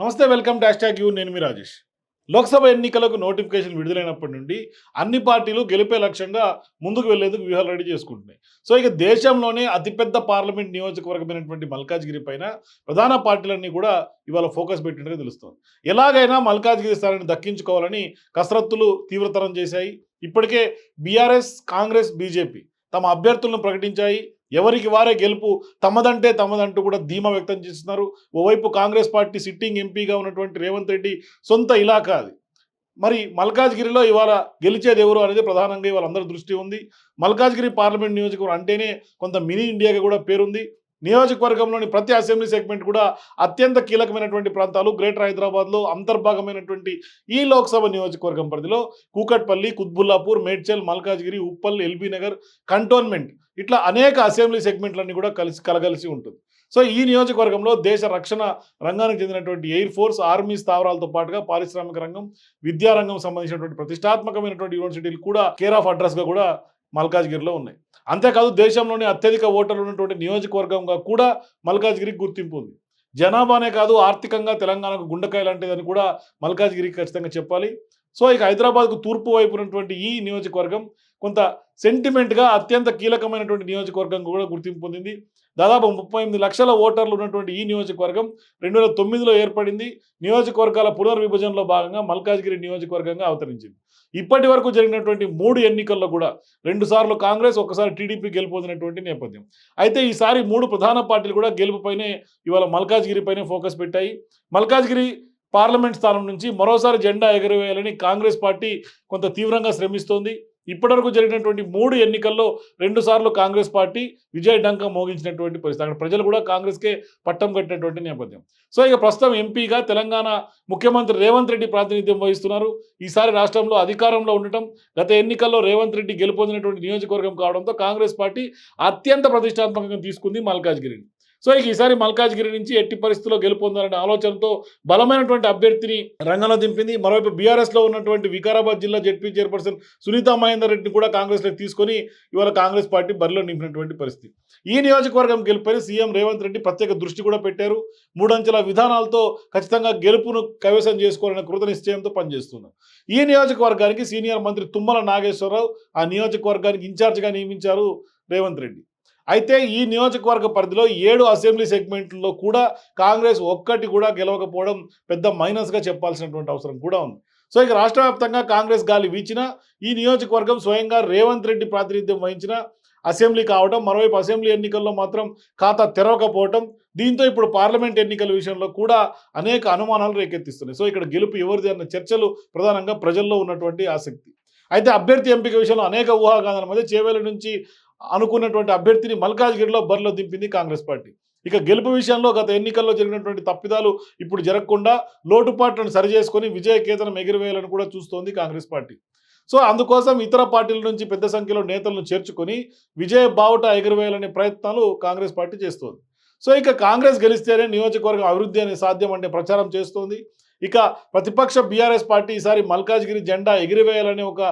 నమస్తే welcome dash tag you. నేను మీ రాజేష్. లోక్సభ ఎన్నికలకు నోటిఫికేషన్ విడుదలైనప్పటి నుండి అన్ని పార్టీలు గెలిపే లక్ష్యంగా ముందుకు వెళ్ళేందుకు వ్యూహాలు రెడీ చేసుకుంటున్నాయి. సో ఇక దేశంలోనే అతిపెద్ద పార్లమెంట్ నియోజకవర్గమైనటువంటి మల్కాజ్గిరి పైన ప్రధాన పార్టీలన్నీ కూడా ఇవాళ ఫోకస్ పెట్టినట్టుగా తెలుస్తుంది. ఎలాగైనా మల్కాజ్గిరి స్థానాన్ని దక్కించుకోవాలని కసరత్తులు తీవ్రతరం చేశాయి. ఇప్పటికే బీఆర్ఎస్ కాంగ్రెస్ బీజేపీ తమ అభ్యర్థులను ప్రకటించాయి. ఎవరికి వారే గెలుపు తమదంటే తమదంటూ కూడా ధీమా వ్యక్తం చేస్తున్నారు. ఓవైపు కాంగ్రెస్ పార్టీ సిట్టింగ్ ఎంపీగా ఉన్నటువంటి రేవంత్ రెడ్డి సొంత ఇలాకా అది. మరి మల్కాజ్గిరిలో ఇవాళ గెలిచేది ఎవరు అనేది ప్రధానంగా ఇవాళ అందరి దృష్టి ఉంది. మల్కాజ్గిరి పార్లమెంట్ నియోజకవర్గం అంటేనే కొంత మినీ ఇండియాగా కూడా పేరుంది. నియోజకవర్గంలోని ప్రతి అసెంబ్లీ సెగ్మెంట్ కూడా అత్యంత కీలకమైనటువంటి ప్రాంతాలు గ్రేటర్ హైదరాబాద్లో అంతర్భాగమైనటువంటి ఈ లోక్సభ నియోజకవర్గం పరిధిలో Kukatpally Quthbullapur Medchal Malkajgiri Uppal L B Nagar cantonment ఇట్లా అనేక అసెంబ్లీ సెగ్మెంట్లన్నీ కూడా కలిసి కలగలిసి ఉంటుంది. సో ఈ నియోజకవర్గంలో దేశ రక్షణ రంగానికి చెందినటువంటి ఎయిర్ ఫోర్స్ ఆర్మీ స్థావరాలతో పాటుగా పారిశ్రామిక రంగం విద్యారంగం సంబంధించినటువంటి ప్రతిష్టాత్మకమైనటువంటి యూనివర్సిటీలు కూడా కేర్ ఆఫ్ అడ్రస్గా కూడా మల్కాజ్గిరిలో ఉన్నాయి. అంతేకాదు దేశంలోని అత్యధిక ఓటర్లు ఉన్నటువంటి నియోజకవర్గంగా కూడా మల్కాజ్గిరికి గుర్తింపు ఉంది. జనాభానే కాదు ఆర్థికంగా తెలంగాణకు గుండెకాయ లాంటిదని కూడా మల్కాజ్గిరికి ఖచ్చితంగా చెప్పాలి. సో ఇక హైదరాబాద్కు తూర్పు వైపు ఉన్నటువంటి ఈ నియోజకవర్గం కొంత సెంటిమెంట్గా అత్యంత కీలకమైనటువంటి నియోజకవర్గం కూడా గుర్తింపు పొందింది. దాదాపు ముప్పై ఎనిమిది లక్షల ఓటర్లు ఉన్నటువంటి ఈ నియోజకవర్గం రెండు వేల తొమ్మిదిలో ఏర్పడింది. నియోజకవర్గాల పునర్విభజనలో భాగంగా మల్కాజ్గిరి నియోజకవర్గంగా అవతరించింది. ఇప్పటి వరకు జరిగినటువంటి మూడు ఎన్నికల్లో కూడా రెండుసార్లు కాంగ్రెస్ ఒకసారి టీడీపీ గెలిపోతున్నటువంటి నేపథ్యం. అయితే ఈసారి మూడు ప్రధాన పార్టీలు కూడా గెలుపుపైనే ఇవాళ మల్కాజ్గిరి పైనే ఫోకస్ పెట్టాయి. మల్కాజ్గిరి పార్లమెంట్ స్థానం నుంచి మరోసారి జెండా ఎగరవేయాలని కాంగ్రెస్ పార్టీ కొంత తీవ్రంగా శ్రమిస్తోంది. ఇప్పటివరకు జరిగినటువంటి మూడు ఎన్నికల్లో రెండుసార్లు కాంగ్రెస్ పార్టీ విజయ డంక మోగించినటువంటి పరిస్థితి. అక్కడ ప్రజలు కూడా కాంగ్రెస్కే పట్టం కట్టినటువంటి నేపథ్యం. సో ఇక ప్రస్తుతం ఎంపీగా తెలంగాణ ముఖ్యమంత్రి రేవంత్ రెడ్డి ప్రాతినిధ్యం వహిస్తున్నారు. ఈసారి రాష్ట్రంలో అధికారంలో ఉండటం గత ఎన్నికల్లో రేవంత్ రెడ్డి గెలుపొందినటువంటి నియోజకవర్గం కావడంతో కాంగ్రెస్ పార్టీ అత్యంత ప్రతిష్టాత్మకంగా తీసుకుంది మల్కాజ్గిరిని. సో ఇక ఈసారి మల్కాజ్గిరి నుంచి ఎట్టి పరిస్థితుల్లో గెలుపొందాలనే ఆలోచనతో బలమైనటువంటి అభ్యర్థిని రంగంలో దింపింది. మరోవైపు బీఆర్ఎస్లో ఉన్నటువంటి వికారాబాద్ జిల్లా జడ్పీ చైర్పర్సన్ సునీతా మహేందర్ రెడ్డిని కూడా కాంగ్రెస్లోకి తీసుకొని ఇవాళ కాంగ్రెస్ పార్టీ బరిలో నింపినటువంటి పరిస్థితి. ఈ నియోజకవర్గం గెలుపై సీఎం రేవంత్ రెడ్డి ప్రత్యేక దృష్టి కూడా పెట్టారు. మూడంచెల విధానాలతో ఖచ్చితంగా గెలుపును కైవసం చేసుకోవాలనే కృత నిశ్చయంతో పనిచేస్తున్నారు. ఈ నియోజకవర్గానికి సీనియర్ మంత్రి తుమ్మల నాగేశ్వరరావు ఆ నియోజకవర్గానికి ఇన్ఛార్జిగా నియమించారు రేవంత్ రెడ్డి. అయితే ఈ నియోజకవర్గ పరిధిలో ఏడు అసెంబ్లీ సెగ్మెంట్లో కూడా కాంగ్రెస్ ఒక్కటి కూడా గెలవకపోవడం పెద్ద మైనస్గా చెప్పాల్సినటువంటి అవసరం కూడా ఉంది. సో ఇక రాష్ట్ర వ్యాప్తంగా కాంగ్రెస్ గాలి వీచిన ఈ నియోజకవర్గం స్వయంగా రేవంత్ రెడ్డి ప్రాతినిధ్యం వహించిన అసెంబ్లీ కావడం మరోవైపు అసెంబ్లీ ఎన్నికల్లో మాత్రం ఖాతా తెరవకపోవటం దీంతో ఇప్పుడు పార్లమెంట్ ఎన్నికల విషయంలో కూడా అనేక అనుమానాలు రేకెత్తిస్తున్నాయి. సో ఇక్కడ గెలుపు ఎవరిది అన్న చర్చలు ప్రధానంగా ప్రజల్లో ఉన్నటువంటి ఆసక్తి. అయితే అభ్యర్థి ఎంపిక విషయంలో అనేక ఊహాగానాల మధ్య చేవేల నుంచి అనుకున్నటువంటి అభ్యర్థిని మల్కాజ్గిరిలో బరిలో దింపింది కాంగ్రెస్ పార్టీ. ఇక గెలుపు విషయంలో గత ఎన్నికల్లో జరిగినటువంటి తప్పిదాలు ఇప్పుడు జరగకుండా లోటుపాట్లను సరిచేసుకొని విజయకేతనం ఎగిరివేయాలని కూడా చూస్తోంది కాంగ్రెస్ పార్టీ. సో అందుకోసం ఇతర పార్టీల నుంచి పెద్ద సంఖ్యలో నేతలను చేర్చుకొని విజయ బావుట ఎగిరివేయాలనే ప్రయత్నాలు కాంగ్రెస్ పార్టీ చేస్తోంది. సో ఇక కాంగ్రెస్ గెలిస్తేనే నియోజకవర్గం అభివృద్ధి అనే సాధ్యం అంటే ప్రచారం చేస్తోంది. ఇక ప్రతిపక్ష బీఆర్ఎస్ పార్టీ ఈసారి మల్కాజ్గిరి జెండా ఎగిరివేయాలనే ఒక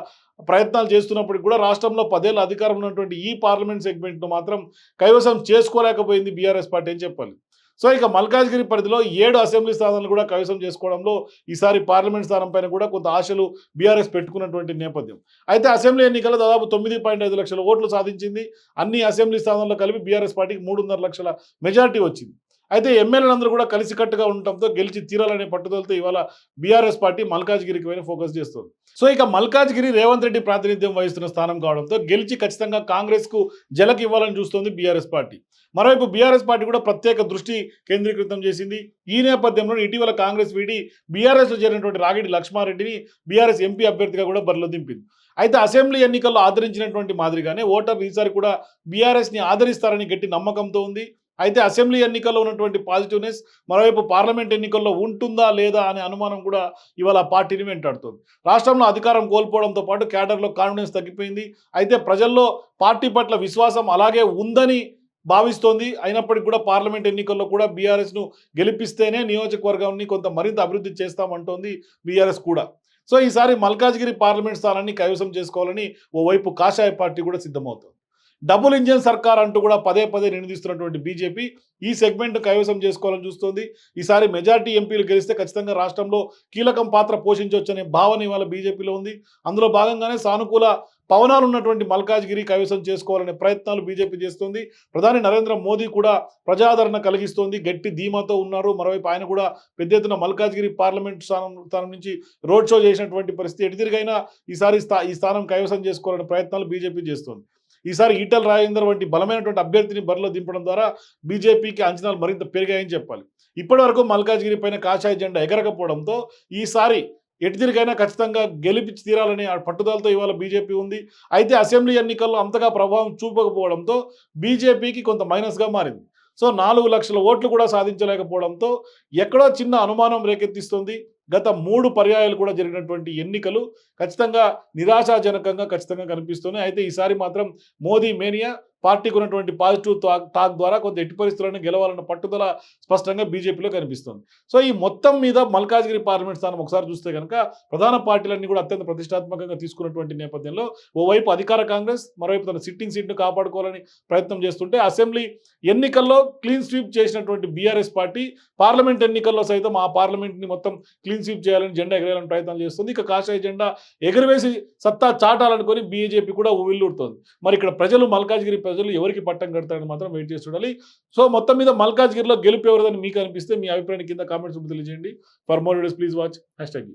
ప్రయత్నాలు చేస్తున్నప్పటికీ కూడా రాష్ట్రంలో పదేళ్ళ అధికారం ఉన్నటువంటి ఈ పార్లమెంట్ సెగ్మెంట్ను మాత్రం కైవసం చేసుకోలేకపోయింది బీఆర్ఎస్ పార్టీ అని చెప్పాలి. సో ఇక మల్కాజ్గిరి పరిధిలో ఏడు అసెంబ్లీ స్థానాలు కూడా కైవసం చేసుకోవడంలో ఈసారి పార్లమెంట్ స్థానం పైన కూడా కొంత ఆశలు బీఆర్ఎస్ పెట్టుకున్నటువంటి నేపథ్యం. అయితే అసెంబ్లీ ఎన్నికల్లో దాదాపు తొమ్మిది పాయింట్ ఐదు లక్షల ఓట్లు సాధించింది. అన్ని అసెంబ్లీ స్థానాల్లో కలిపి బీఆర్ఎస్ పార్టీకి మూడున్నర లక్షల మెజార్టీ వచ్చింది. అయితే ఎమ్మెల్యేలందరూ కూడా కలిసికట్టుగా ఉండటంతో గెలిచి తీరాలనే పట్టుదలతో ఇవాళ బీఆర్ఎస్ పార్టీ మల్కాజ్గిరికి పైన ఫోకస్ చేస్తుంది. సో ఇక మల్కాజ్గిరి రేవంత్ రెడ్డి ప్రాతినిధ్యం వహిస్తున్న స్థానం కావడంతో గెలిచి ఖచ్చితంగా కాంగ్రెస్కు జలకి ఇవ్వాలని చూస్తోంది బీఆర్ఎస్ పార్టీ. మరోవైపు బీఆర్ఎస్ పార్టీ కూడా ప్రత్యేక దృష్టి కేంద్రీకృతం చేసింది. ఈ నేపథ్యంలో ఇటీవల కాంగ్రెస్ వీడి బీఆర్ఎస్లో చేరినటువంటి రాగిడి లక్ష్మారెడ్డిని బీఆర్ఎస్ ఎంపీ అభ్యర్థిగా కూడా బరిలో దింపింది. అయితే అసెంబ్లీ ఎన్నికల్లో ఆదరించినటువంటి మాదిరిగానే ఓటర్లు ఈసారి కూడా బీఆర్ఎస్ని ఆదరిస్తారని గట్టి నమ్మకంతో ఉంది. అయితే అసెంబ్లీ ఎన్నికల్లో ఉన్నటువంటి పాజిటివ్నెస్ మరోవైపు పార్లమెంట్ ఎన్నికల్లో ఉంటుందా లేదా అనే అనుమానం కూడా ఇవాళ ఆ పార్టీని వెంటాడుతుంది. రాష్ట్రంలో అధికారం కోల్పోవడంతో పాటు క్యాడర్లో కాన్ఫిడెన్స్ తగ్గిపోయింది. అయితే ప్రజల్లో పార్టీ పట్ల విశ్వాసం అలాగే ఉందని భావిస్తోంది. అయినప్పటికీ కూడా పార్లమెంట్ ఎన్నికల్లో కూడా బీఆర్ఎస్ను గెలిపిస్తేనే నియోజకవర్గాన్ని కొంత మరింత అభివృద్ధి చేస్తామంటోంది బీఆర్ఎస్ కూడా. సో ఈసారి మల్కాజ్గిరి పార్లమెంట్ స్థానాన్ని కైవసం చేసుకోవాలని ఓవైపు కాషాయ పార్టీ కూడా సిద్ధమవుతుంది. డబుల్ ఇంజన్ సర్కార్ అంటూ కూడా పదే పదే నినదిస్తున్నటువంటి బీజేపీ ఈ సెగ్మెంట్ కైవసం చేసుకోవాలని చూస్తోంది. ఈసారి మెజార్టీ ఎంపీలు గెలిస్తే ఖచ్చితంగా రాష్ట్రంలో కీలకం పాత్ర పోషించవచ్చనే భావన ఇవాళ బీజేపీలో ఉంది. అందులో భాగంగానే సానుకూల పవనాలు ఉన్నటువంటి మల్కాజ్గిరి కైవసం చేసుకోవాలనే ప్రయత్నాలు బీజేపీ చేస్తుంది. ప్రధాని నరేంద్ర మోదీ కూడా ప్రజాదరణ కలిగిస్తోంది. గట్టి ధీమాతో ఉన్నారు. మరోవైపు ఆయన కూడా పెద్ద ఎత్తున మల్కాజ్గిరి పార్లమెంట్ స్థానం స్థానం నుంచి రోడ్ షో చేసినటువంటి పరిస్థితి ఎటుదిరిగైనా ఈసారి స్థా ఈ స్థానం కైవసం చేసుకోవాలనే ప్రయత్నాలు బీజేపీ చేస్తోంది. ఈసారి ఈటల రాజేందర్ వంటి బలమైనటువంటి అభ్యర్థిని బరిలో దింపడం ద్వారా బీజేపీకి అంచనాలు మరింత పెరిగాయని చెప్పాలి. ఇప్పటివరకు మల్కాజ్గిరి పైన కాషాయ జెండా ఎగరకపోవడంతో ఈసారి ఎటుదిరికైనా ఖచ్చితంగా గెలిపించి తీరాలనే ఆ పట్టుదలతో ఇవాళ బీజేపీ ఉంది. అయితే అసెంబ్లీ ఎన్నికల్లో అంతగా ప్రభావం చూపకపోవడంతో బీజేపీకి కొంత మైనస్గా మారింది. సో నాలుగు లక్షల ఓట్లు కూడా సాధించలేకపోవడంతో ఎక్కడో చిన్న అనుమానం రేకెత్తిస్తుంది. గత మూడు పర్యాయాలు కూడా జరిగినటువంటి ఎన్నికలు ఖచ్చితంగా నిరాశాజనకంగా ఖచ్చితంగా కనిపిస్తున్నాయి. అయితే ఈసారి మాత్రం మోదీ మేనియా పార్టీకి ఉన్నటువంటి పాజిటివ్ టాక్ టాక్ ద్వారా కొంత ఎట్టి పరిస్థితులను గెలవాలన్న పట్టుదల స్పష్టంగా బీజేపీలో కనిపిస్తుంది. సో ఈ మొత్తం మీద మల్కాజ్గిరి పార్లమెంట్ స్థానం ఒకసారి చూస్తే కనుక ప్రధాన పార్టీలన్నీ కూడా అత్యంత ప్రతిష్టాత్మకంగా తీసుకున్నటువంటి నేపథ్యంలో ఓవైపు అధికార కాంగ్రెస్ మరోవైపు తన సిట్టింగ్ సీట్ను కాపాడుకోవాలని ప్రయత్నం చేస్తుంటే అసెంబ్లీ ఎన్నికల్లో క్లీన్ స్వీప్ చేసినటువంటి బీఆర్ఎస్ పార్టీ పార్లమెంట్ ఎన్నికల్లో సైతం ఆ పార్లమెంట్ని మొత్తం క్లీన్ స్వీప్ చేయాలని జెండా ఎగరేయాలని ప్రయత్నం చేస్తుంది. ఇక కాషాయ జెండా ఎగరవేసి సత్తా చాటాలనుకొని బీజేపీ కూడా ఉవ్విల్లుడుతోంది మరి ఇక్కడ ప్రజలు మల్కాజ్గిరి ప్రజలు ఎవరికి పట్టం కడతారని మాత్రం వెయిట్ చేసి చూడాలి. సో మొత్తం మీద మల్కాజ్గిరిలో గెలుపు ఎవరిదని మీకు అనిపిస్తే మీ అభిప్రాయం కింద కామెంట్స్ తెలియజేయండి. For more videos please watch. Hashtag